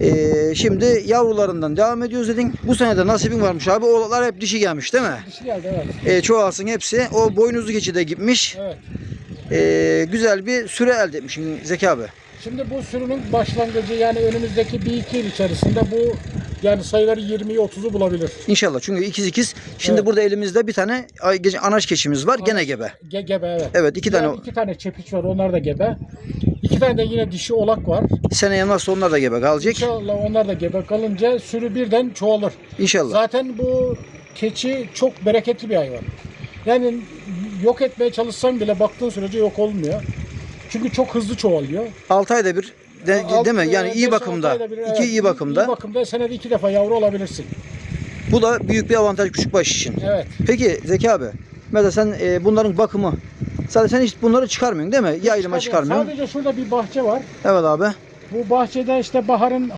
Ee, şimdi yavrularından devam ediyoruz dedin. Bu sene de nasibin varmış abi. Oğlaklar hep dişi gelmiş değil mi? Dişi geldi evet. Ee, çoğalsın hepsi. O boynuzlu keçi de gitmiş. Evet. Ee, güzel bir süre elde etmişsin Zeki abi. Şimdi bu sürünün başlangıcı yani önümüzdeki bir iki yıl içerisinde bu yani sayıları 20'yi 30'u bulabilir. İnşallah çünkü ikiz ikiz. Şimdi Evet. burada elimizde bir tane ay- gece- anaç keçimiz var. Gene gebe. Ge gebe evet. Evet iki tane. Yani iki tane çepiç var onlar da gebe. İki tane de yine dişi olak var. Seneye nasıl onlar da gebe kalacak. İnşallah onlar da gebe kalınca sürü birden çoğalır. İnşallah. Zaten bu keçi çok bereketli bir hayvan. Yani yok etmeye çalışsan bile baktığın sürece yok olmuyor. Çünkü çok hızlı çoğalıyor. 6 ayda bir de, Alt- değil mi? Yani iyi bakımda. bir, iki evet, iyi bakımda. İyi bakımda senede iki defa yavru alabilirsin. Bu da büyük bir avantaj küçük baş için. Evet. Peki Zeki abi. Mesela sen e, bunların bakımı Sadece sen hiç bunları çıkarmıyorsun değil mi? Yaylıma çıkarmıyorsun. Sadece şurada bir bahçe var. Evet abi. Bu bahçede işte baharın